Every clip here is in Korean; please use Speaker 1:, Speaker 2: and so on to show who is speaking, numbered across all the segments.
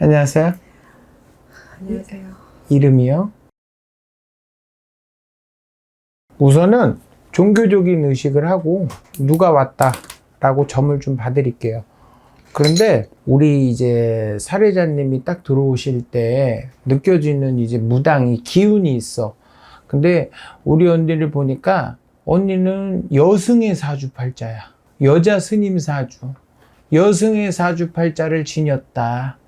Speaker 1: 안녕하세요.
Speaker 2: 안녕하세요.
Speaker 1: 이름이요? 우선은 종교적인 의식을 하고 누가 왔다라고 점을 좀 봐드릴게요. 그런데 우리 이제 사례자님이 딱 들어오실 때 느껴지는 이제 무당이 기운이 있어. 근데 우리 언니를 보니까 언니는 여승의 사주팔자야. 여자 스님 사주. 여승의 사주팔자를 지녔다.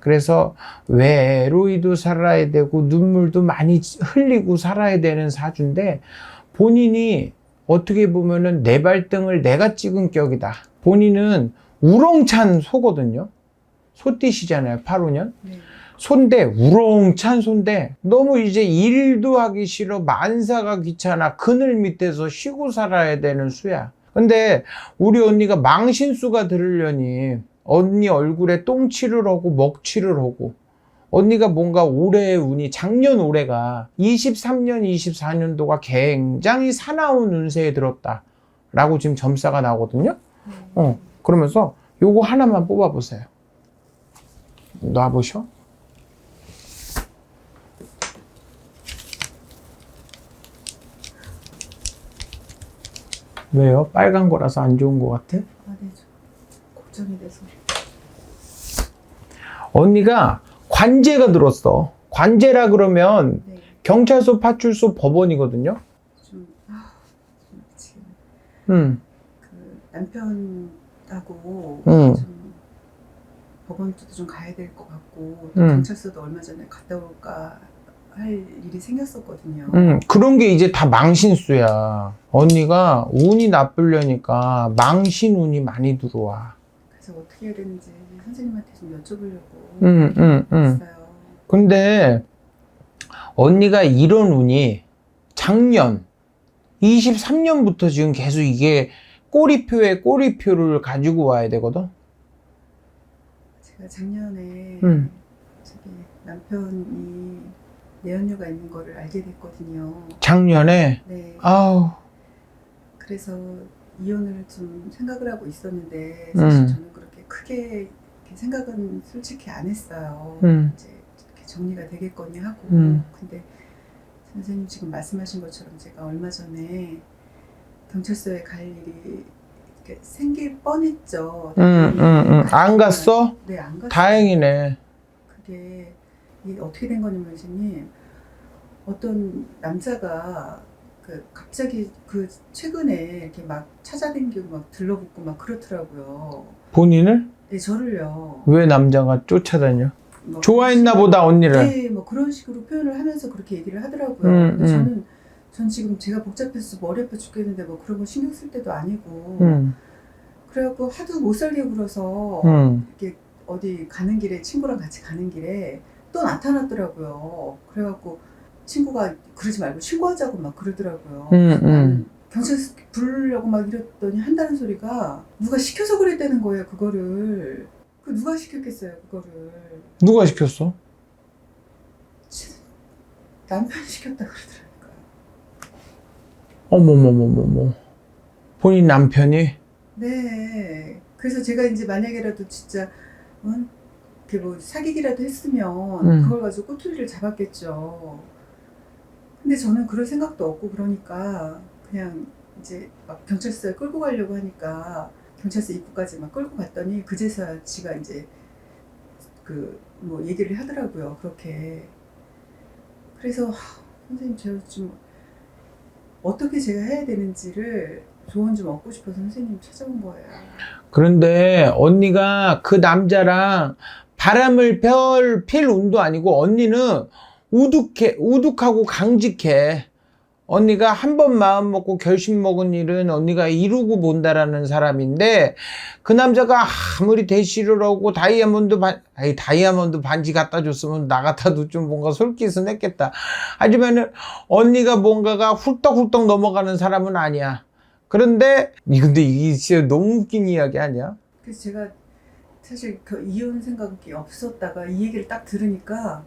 Speaker 1: 그래서 외로이도 살아야 되고 눈물도 많이 흘리고 살아야 되는 사주인데 본인이 어떻게 보면은 내 발등을 내가 찍은 격이다. 본인은 우렁찬 소거든요. 소띠시잖아요. 8호년.
Speaker 2: 네.
Speaker 1: 손대 우렁찬 손대 너무 이제 일도 하기 싫어 만사가 귀찮아 그늘 밑에서 쉬고 살아야 되는 수야 근데 우리 언니가 망신수가 들으려니 언니 얼굴에 똥칠을 하고 먹칠을 하고 언니가 뭔가 올해의 운이 작년 올해가 23년 24년도가 굉장히 사나운 운세에 들었다 라고 지금 점사가 나오거든요 어 그러면서 요거 하나만 뽑아 보세요 놔보셔 왜요? 빨간 거라서 안 좋은 것 같아?
Speaker 2: 아, 네. 좀 걱정이 돼서.
Speaker 1: 언니가 관제가 들었어. 관제라 그러면
Speaker 2: 네.
Speaker 1: 경찰서, 파출소, 법원이거든요.
Speaker 2: 좀, 아, 좀 지금
Speaker 1: 음,
Speaker 2: 그 남편하고
Speaker 1: 음.
Speaker 2: 좀 법원도 좀 가야 될 것 같고
Speaker 1: 음.
Speaker 2: 경찰서도 얼마 전에 갔다 올까 할 일이 생겼었거든요.
Speaker 1: 음, 그런 게 이제 다 망신수야. 언니가 운이 나쁘려니까 망신 운이 많이 들어와.
Speaker 2: 그래서 어떻게 해야 되는지 선생님한테 좀 여쭤보려고
Speaker 1: 음, 음, 음.
Speaker 2: 했어요.
Speaker 1: 근데 언니가 이런 운이 작년 23년부터 지금 계속 이게 꼬리표에 꼬리표를 가지고 와야 되거든.
Speaker 2: 제가 작년에
Speaker 1: 음.
Speaker 2: 저기 남편이 내연녀가 있는 거를 알게 됐거든요.
Speaker 1: 작년에
Speaker 2: 네.
Speaker 1: 아우
Speaker 2: 그래서 이혼을 좀 생각을 하고 있었는데 사실
Speaker 1: 음.
Speaker 2: 저는 그렇게 크게 생각은 솔직히 안 했어요.
Speaker 1: 음.
Speaker 2: 이제 이렇게 정리가 되겠거니 하고
Speaker 1: 음.
Speaker 2: 근데 선생님 지금 말씀하신 것처럼 제가 얼마 전에 경찰서에 갈 일이 생길 뻔했죠.
Speaker 1: 음, 음, 음. 안 갔어?
Speaker 2: 네, 안 갔어요.
Speaker 1: 다행이네.
Speaker 2: 그게 어떻게 된 거냐면 선생님 어떤 남자가 그 갑자기 그 최근에 이렇게 막 찾아다니고 막 들러붙고 막 그렇더라고요.
Speaker 1: 본인을
Speaker 2: 네, 저를요.
Speaker 1: 왜 남자가 쫓아다녀?
Speaker 2: 뭐
Speaker 1: 좋아했나
Speaker 2: 그런
Speaker 1: 보다 언니를.
Speaker 2: 식으로- 네, 뭐 그런 식으로 표현을 하면서 그렇게 얘기를 하더라고요.
Speaker 1: 음,
Speaker 2: 근데
Speaker 1: 음.
Speaker 2: 저는 전 지금 제가 복잡해서 머리 아파 죽겠는데 뭐 그런 거 신경 쓸 때도 아니고
Speaker 1: 음,
Speaker 2: 그래갖고 하도 못 살게 굴어서
Speaker 1: 음,
Speaker 2: 이렇게 어디 가는 길에 친구랑 같이 가는 길에 또 나타났더라고요. 그래갖고 친구가 그러지 말고 신고하자고 막 그러더라고요.
Speaker 1: 음, 음.
Speaker 2: 경찰서 부르려고 막 이랬더니 한다는 소리가 누가 시켜서 그랬다는 거예요. 그거를 그 누가 시켰겠어요. 그거를
Speaker 1: 누가 시켰어?
Speaker 2: 남편이 시켰다 그러더라니까요.
Speaker 1: 어머머머머머. 본인 남편이?
Speaker 2: 네. 그래서 제가 이제 만약에라도 진짜 응? 이렇게 뭐 사귀기라도 했으면
Speaker 1: 음.
Speaker 2: 그걸 가지고 꼬투리를 잡았겠죠. 근데 저는 그럴 생각도 없고 그러니까 그냥 이제 막 경찰서에 끌고 가려고 하니까 경찰서 입구까지 막 끌고 갔더니 그제서야 지가 이제 그 뭐 얘기를 하더라고요. 그렇게. 그래서 하, 선생님 제가 좀 어떻게 제가 해야 되는지를 조언 좀 얻고 싶어서 선생님 찾아온 거예요.
Speaker 1: 그런데 언니가 그 남자랑 바람을 별, 필 운도 아니고 언니는 우둑해, 우둑하고 강직해. 언니가 한 번 마음 먹고 결심 먹은 일은 언니가 이루고 본다라는 사람인데 그 남자가 아무리 대시를 하고 다이아몬드 반, 아니 다이아몬드 반지 갖다 줬으면 나 같아도 좀 뭔가 솔깃은 했겠다. 하지만은 언니가 뭔가가 훌떡훌떡 넘어가는 사람은 아니야. 그런데 이 근데 이게 진짜 너무 웃긴 이야기 아니야?
Speaker 2: 그래서 제가 사실 그 이혼 생각이 없었다가 이 얘기를 딱 들으니까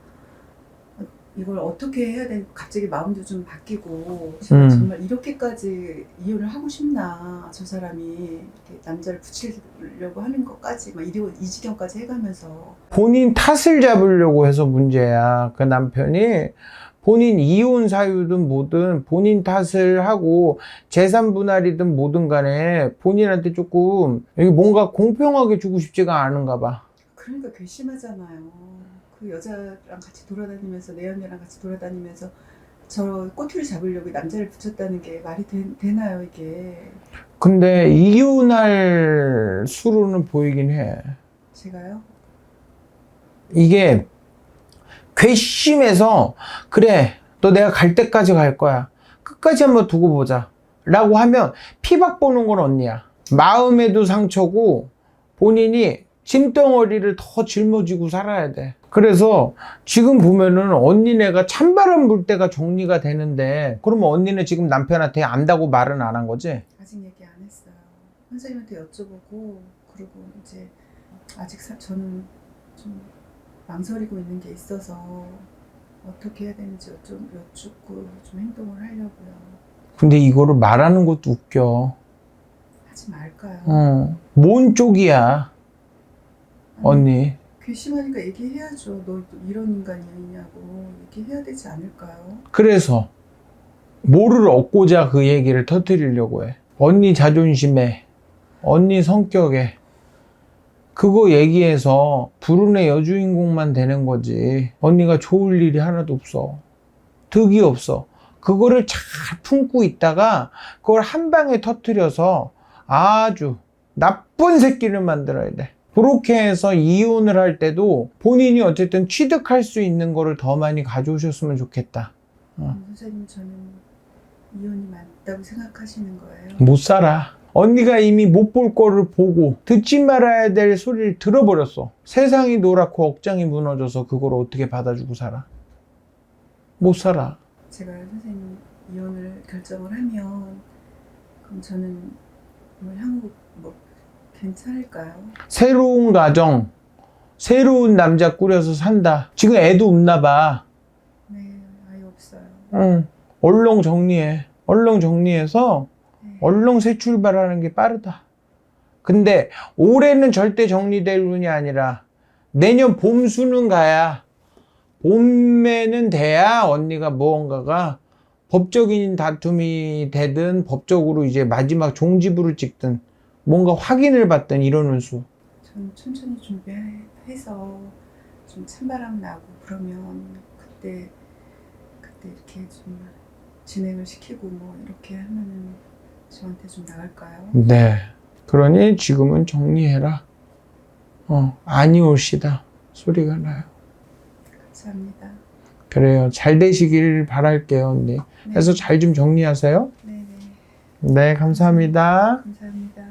Speaker 2: 이걸 어떻게 해야 되는 갑자기 마음도 좀 바뀌고 제가
Speaker 1: 음.
Speaker 2: 정말 이렇게까지 이혼을 하고 싶나 저 사람이 남자를 붙이려고 하는 것까지 막 이리 이 지경까지 해가면서
Speaker 1: 본인 탓을 잡으려고 해서 문제야. 그 남편이 본인 이혼 사유든 뭐든 본인 탓을 하고 재산 분할이든 뭐든 간에 본인한테 조금 뭔가 공평하게 주고 싶지가 않은가 봐.
Speaker 2: 그러니까 괘씸하잖아요. 그 여자랑 같이 돌아다니면서 내 언니랑 같이 돌아다니면서 저 꼬투리 잡으려고 남자를 붙였다는 게 말이 되, 나요 이게
Speaker 1: 근데 이혼할 수로는 보이긴 해.
Speaker 2: 제가요?
Speaker 1: 이게 괘씸해서 그래 너 내가 갈 때까지 갈 거야 끝까지 한번 두고 보자 라고 하면 피박 보는 건 언니야 마음에도 상처고 본인이 짐덩어리를 더 짊어지고 살아야 돼 그래서 지금 보면은 언니네가 찬바람 불 때가 정리가 되는데 그러면 언니는 지금 남편한테 안다고 말은 안 한 거지?
Speaker 2: 아직 얘기 안 했어요. 선생님한테 여쭤보고 그리고 이제 아직 사, 저는 좀 망설이고 있는 게 있어서 어떻게 해야 되는지 여쭤, 여쭙고 좀 행동을 하려고요.
Speaker 1: 근데 이거를 말하는 것도 웃겨
Speaker 2: 하지 말까요?
Speaker 1: 어. 뭔 쪽이야 언니
Speaker 2: 괘씸하니까 얘기해야죠. 너 이런 인간이냐고 얘기해야 되지 않을까요?
Speaker 1: 그래서 뭐를 얻고자 그 얘기를 터뜨리려고 해. 언니 자존심에, 언니 성격에. 그거 얘기해서 불운의 여주인공만 되는 거지. 언니가 좋을 일이 하나도 없어. 득이 없어. 그거를 잘 품고 있다가 그걸 한 방에 터뜨려서 아주 나쁜 새끼를 만들어야 돼. 그렇게 해서 이혼을 할 때도 본인이 어쨌든 취득할 수 있는 거를 더 많이 가져오셨으면 좋겠다. 어.
Speaker 2: 음, 선생님 저는 이혼이 맞다고 생각하시는 거예요?
Speaker 1: 못 살아. 언니가 이미 못 볼 거를 보고 듣지 말아야 될 소리를 들어버렸어. 세상이 노랗고 억장이 무너져서 그걸 어떻게 받아주고 살아? 못 살아.
Speaker 2: 제가 선생님 이혼을 결정을 하면 그럼 저는 괜찮을까요?
Speaker 1: 새로운 가정, 새로운 남자 꾸려서 산다. 지금 애도 없나 봐.
Speaker 2: 네, 아예 없어요.
Speaker 1: 응. 얼렁 정리해. 얼렁 정리해서
Speaker 2: 네.
Speaker 1: 얼렁 새 출발하는 게 빠르다. 근데 올해는 절대 정리될 운이 아니라 내년 봄 수는 가야 봄에는 돼야 언니가 무언가가 법적인 다툼이 되든 법적으로 이제 마지막 종지부를 찍든 뭔가 확인을 받든 이러는 수.
Speaker 2: 전 천천히 준비해서 좀 찬바람 나고 그러면 그때 그때 이렇게 좀 진행을 시키고 뭐 이렇게 하면은 저한테 좀 나을까요?
Speaker 1: 네. 그러니 지금은 정리해라. 어, 아니 올시다. 소리가 나요.
Speaker 2: 감사합니다.
Speaker 1: 그래요. 잘 되시길 바랄게요, 언니.
Speaker 2: 네.
Speaker 1: 그래서 잘 좀 정리하세요.
Speaker 2: 네네
Speaker 1: 네, 감사합니다.
Speaker 2: 감사합니다.